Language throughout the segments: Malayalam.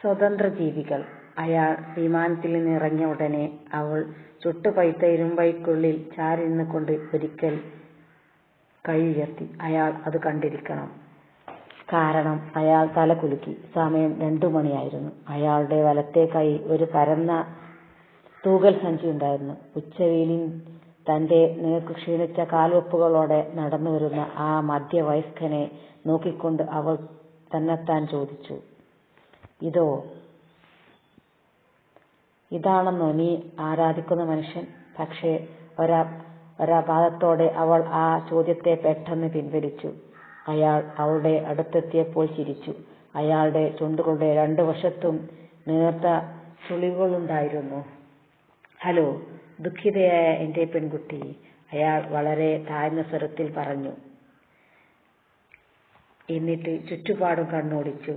സ്വതന്ത്ര ജീവികൾ അയാൾ വിമാനത്തിൽ നിന്ന് ഇറങ്ങിയ ഉടനെ അവൾ ചുട്ടുപഴുത്ത ഇരുമ്പയ്ക്കുള്ളിൽ ചാരി നിന്നുകൊണ്ട് ഒരിക്കൽ കൈ ഉയർത്തി. അയാൾ അത് കണ്ടിരിക്കണം. കാരണം അയാൾ തല കുലുക്കി. സമയം രണ്ടു മണിയായിരുന്നു. അയാളുടെ വലത്തെ കൈ ഒരു പരന്ന തൂകൽസഞ്ചിയുണ്ടായിരുന്നു. ഉച്ചവെയിലിൽ തന്റെ നേർക്കു ക്ഷീണിച്ച കാൽവെപ്പുകളോടെ നടന്നുവരുന്ന ആ മധ്യവയസ്കനെ നോക്കിക്കൊണ്ട് അവൾ തന്നെത്താൻ ചോദിച്ചു. "ഇതോ? ഇതാണെന്നോ നീ ആരാധിക്കുന്ന മനുഷ്യൻ? " പക്ഷേ ഒരാഘാതത്തോടെ അവൾ ആ ചോദ്യത്തെ പെട്ടെന്ന് പിൻവലിച്ചു. അയാൾ അവളുടെ അടുത്തെത്തിയപ്പോൾ ചിരിച്ചു. അയാളുടെ ചുണ്ടുകളുടെ രണ്ടുവശത്തും നേർത്ത ചുളിവുകളുണ്ടായിരുന്നു. "ഹലോ, ദുഃഖിതയായ എന്റെ പെൺകുട്ടി," അയാൾ വളരെ താഴ്ന്ന സ്വരത്തിൽ പറഞ്ഞു. എന്നിട്ട് ചുറ്റുപാടും കണ്ണോടിച്ചു.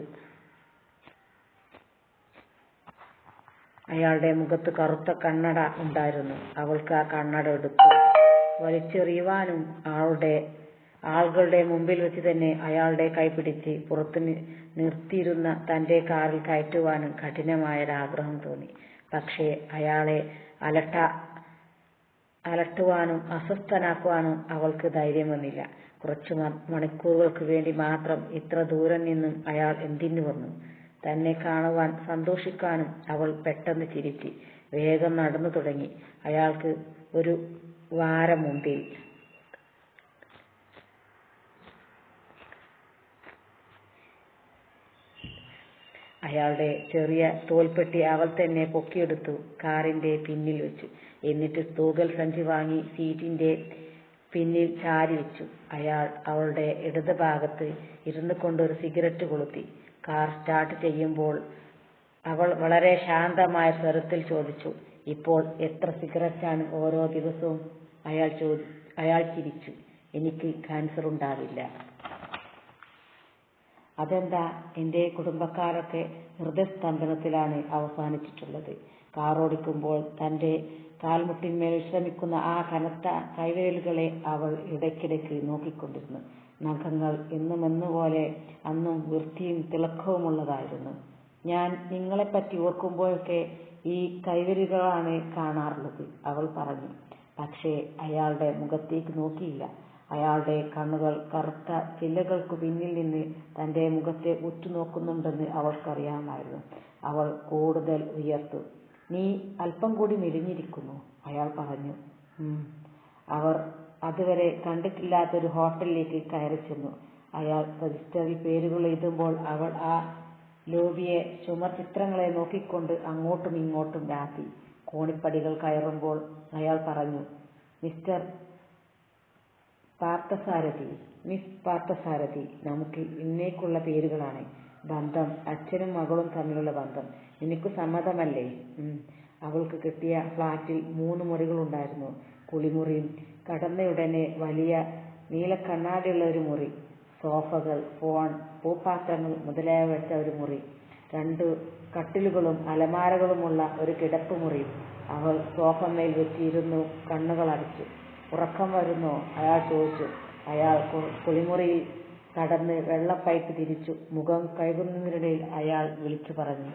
അയാളുടെ മുഖത്ത് കറുത്ത കണ്ണട ഉണ്ടായിരുന്നു. അവൾക്ക് ആ കണ്ണട എടുത്തു വലിച്ചെറിയുവാനും ആളുടെ ആളുകളുടെ മുമ്പിൽ വെച്ച് തന്നെ അയാളുടെ കൈ പിടിച്ച് പുറത്തു നിർത്തിയിരുന്ന തന്റെ കാറിൽ കയറ്റുവാനും കഠിനമായ ഒരാഗ്രഹം തോന്നി. പക്ഷേ അയാളെ അലട്ട അലട്ടുവാനും അസ്വസ്ഥനാക്കുവാനും അവൾക്ക് ധൈര്യം വന്നില്ല. കുറച്ചു മണിക്കൂറുകൾക്ക് വേണ്ടി മാത്രം ഇത്ര ദൂരം നിന്നും അയാൾ എന്തിനു വന്നു? തന്നെ കാണുവാൻ സന്തോഷിക്കാനും അവൾ പെട്ടെന്ന് ചിരിച്ച് വേഗം നടന്നു തുടങ്ങി. അയാൾക്ക് ഒരു വാരം മുമ്പിൽ അയാളുടെ ചെറിയ തോൽപ്പെട്ടി അവൾ തന്നെ പൊക്കിയെടുത്തു കാറിന്റെ പിന്നിൽ വെച്ചു എന്നിട്ട് തൂകൽസഞ്ചി വാങ്ങി സീറ്റിന്റെ പിന്നിൽ ചാരി വെച്ചു അയാൾ അവളുടെ ഇടത് ഭാഗത്ത് ഇരുന്നുകൊണ്ട് ഒരു സിഗരറ്റ് കൊളുത്തി. കാർ സ്റ്റാർട്ട് ചെയ്യുമ്പോൾ അവൾ വളരെ ശാന്തമായ സ്വരത്തിൽ ചോദിച്ചു. "ഇപ്പോൾ എത്ര സിഗരറ്റാണ് ഓരോ ദിവസവും? " അയാൾ ചിരിച്ചു. "എനിക്ക് കാൻസറുണ്ടാവില്ല. " "അതെന്താ? എന്റെ കുടുംബക്കാരൊക്കെ ഹൃദയസ്തംഭനത്തിലാണ് അവസാനിച്ചിട്ടുള്ളത്. " കാറോടിക്കുമ്പോൾ തന്റെ കാൽമുട്ടിന്മേൽ വിശ്രമിക്കുന്ന ആ കനത്ത കൈവിരലുകളെ അവൾ ഇടയ്ക്കിടയ്ക്ക് നോക്കിക്കൊണ്ടിരുന്നു. നഖങ്ങൾ എന്നുമെന്നപോലെ അന്നും വൃത്തിയും തിളക്കവുമുള്ളതായിരുന്നു. "ഞാൻ നിങ്ങളെപ്പറ്റി ഓർക്കുമ്പോഴൊക്കെ ഈ കൈവരികളാണ് കാണാറുള്ളത്," അവൾ പറഞ്ഞു. പക്ഷേ അയാളുടെ മുഖത്തേക്ക് നോക്കിയില്ല. അയാളുടെ കണ്ണുകൾ കറുത്ത ചില്ലകൾക്കു പിന്നിൽ നിന്ന് തന്റെ മുഖത്തെ ഉറ്റുനോക്കുന്നുണ്ടെന്ന് അവൾക്കറിയാമായിരുന്നു. അവൾ കൂടുതൽ വിയർത്തു. "നീ അല്പം കൂടി മെലിഞ്ഞിരിക്കുന്നു," അയാൾ പറഞ്ഞു. "ഉം. " അവർ അതുവരെ കണ്ടിട്ടില്ലാത്ത ഒരു ഹോട്ടലിലേക്ക് കയറിച്ചെന്നു. അയാൾ രജിസ്റ്ററിൽ പേരുകൾ എഴുതുമ്പോൾ അവൾ ആ ലോബിയെ ചുമർചിത്രങ്ങളെ നോക്കിക്കൊണ്ട് അങ്ങോട്ടും ഇങ്ങോട്ടും രാപ്പി. കോണിപ്പടികൾ കയറുമ്പോൾ അയാൾ പറഞ്ഞു. "മിസ്റ്റർ പാർത്ഥസാരഥി, മിസ് പാർത്ഥസാരഥി നമുക്ക് ഇന്നേക്കുള്ള പേരുകളാണ്. ബന്ധം അച്ഛനും മകളും തമ്മിലുള്ള ബന്ധം. നിനക്കു സമ്മതമല്ലേ? " "ഉം. " അവൾക്ക് കിട്ടിയ ഫ്ലാറ്റിൽ മൂന്ന് മുറികളുണ്ടായിരുന്നു. കുളിമുറി, കടന്നയുടനെ വലിയ നീലക്കണ്ണാടിയുള്ള ഒരു മുറി, സോഫകൾ, ഫോൺ, പൂപ്പാത്രങ്ങൾ മുതലായവ വെച്ച ഒരു മുറി, രണ്ടു കട്ടിലുകളും അലമാരകളുമുള്ള ഒരു കിടപ്പുമുറിയും. അവൾ സോഫമേൽ വെച്ചിരുന്നു കണ്ണുകൾ അടച്ചു "ഉറക്കം വരുന്നോ? " അയാൾ ചോദിച്ചു. അയാൾ കുളിമുറിയിൽ കടന്ന് വെള്ളപ്പൈപ്പ് തിരിച്ചു. മുഖം കഴുകുന്നതിനിടയിൽ അയാൾ വിളിച്ചു പറഞ്ഞു.